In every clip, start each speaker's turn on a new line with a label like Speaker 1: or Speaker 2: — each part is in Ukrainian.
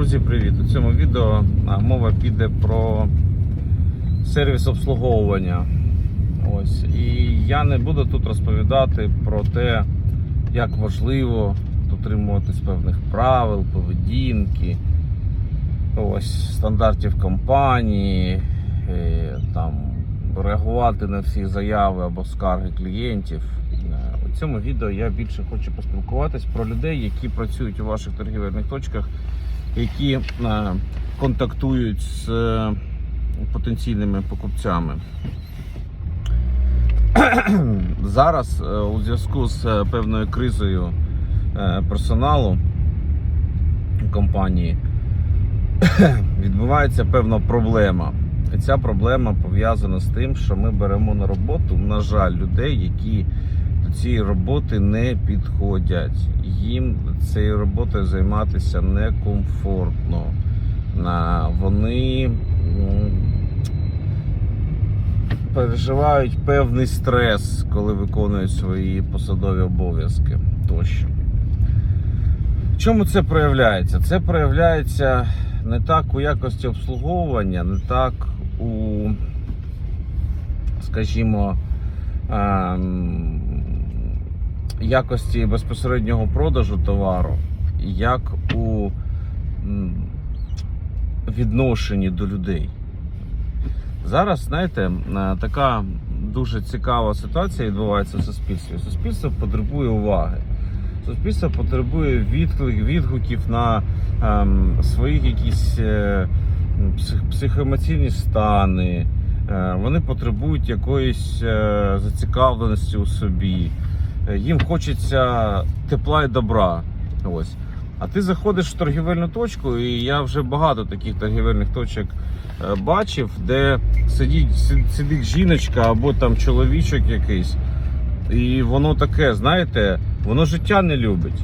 Speaker 1: Друзі, привіт! У цьому відео мова піде про сервіс обслуговування. Ось. І я не буду тут розповідати про те, як важливо дотримуватись певних правил, поведінки, ось, стандартів компанії, е, там, реагувати на всі заяви або скарги клієнтів. Е, У цьому відео я більше хочу поспілкуватись про людей, які працюють у ваших торгівельних точках які е, контактують з е, потенційними покупцями. Зараз е, у зв'язку з певною кризою персоналу компанії відбувається певна проблема. І ця проблема пов'язана з тим, що ми беремо на роботу, на жаль, людей, які цієї роботи не підходять. Їм цією роботою займатися некомфортно. Вони переживають певний стрес, коли виконують свої посадові обов'язки тощо. В чому це проявляється? Це проявляється не так у якості обслуговування, не так у, скажімо, ем, якості безпосереднього продажу товару, як у відношенні до людей. Зараз, знаєте, е, така дуже цікава ситуація відбувається в суспільстві. Суспільство потребує уваги. Суспільство потребує відклик, відгуків на ем, свої якісь е, псих, психоемоційні стани. Е, вони потребують якоїсь е, зацікавленості у собі. Їм хочеться тепла і добра. Ось. А ти заходиш в торгівельну точку, і я вже багато таких торгівельних точок е, бачив, де сидить, сидить жіночка або там чоловічок якийсь. І воно таке, знаєте, воно життя не любить.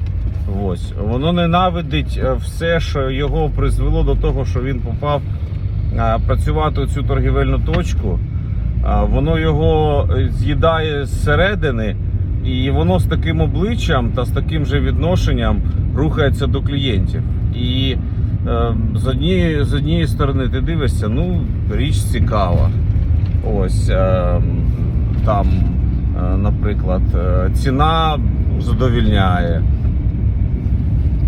Speaker 1: Ось. Воно ненавидить е, все, що його призвело до того, що він попав е, працювати у цю торгівельну точку. Воно його з'їдає зсередини, і воно з таким обличчям та з таким же відношенням рухається до клієнтів. І е, з, однієї, з однієї сторони ти дивишся, ну, річ цікава. Ось е, там, е, наприклад, е, ціна задовільняє,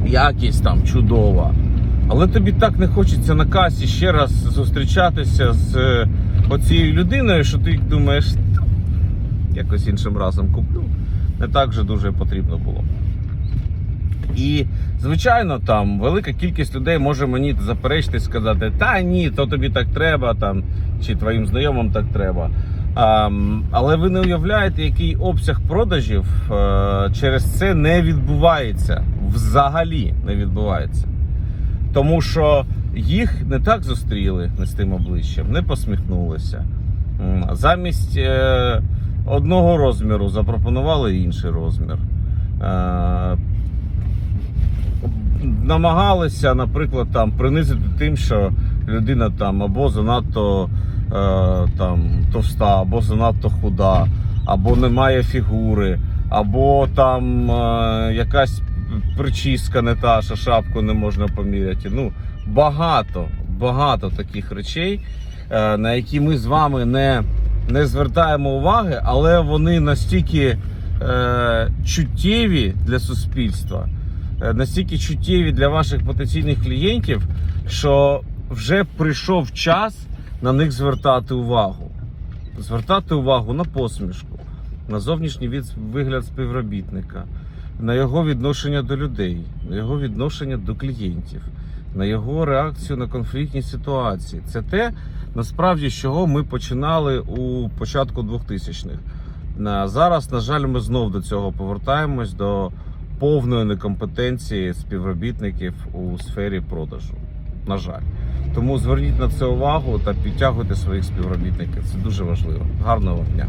Speaker 1: якість там чудова. Але тобі так не хочеться на касі ще раз зустрічатися з е, оцією людиною, що ти думаєш, «Та, якось іншим разом куплю. Не так вже дуже потрібно було. І, звичайно, там велика кількість людей може мені заперечити і сказати, та ні, то тобі так треба, там, чи твоїм знайомим так треба. А, але ви не уявляєте, який обсяг продажів е, через це не відбувається. Взагалі не відбувається. Тому що їх не так зустріли не з тим обличчям, не посміхнулися. Замість е, одного розміру запропонували інший розмір. Е, намагалися, наприклад, там принизити тим, що людина там або занадто е, там товста, або занадто худа, або не має фігури, або там е, якась причіска не та, що шапку не можна поміряти. Ну, багато, багато таких речей, на які ми з вами не, не звертаємо уваги, але вони настільки е, чуттєві для суспільства е, настільки чуттєві для ваших потенційних клієнтів, що вже прийшов час на них звертати увагу. Звертати увагу на посмішку, на зовнішній від- вигляд співробітника, на його відношення до людей, на його відношення до клієнтів, на його реакцію на конфліктні ситуації. Це те, насправді, з чого ми починали у початку 2000-х. Зараз, на жаль, ми знов до цього повертаємось до повної некомпетенції співробітників у сфері продажу. На жаль. Тому зверніть на це увагу та підтягуйте своїх співробітників. Це дуже важливо. Гарного дня.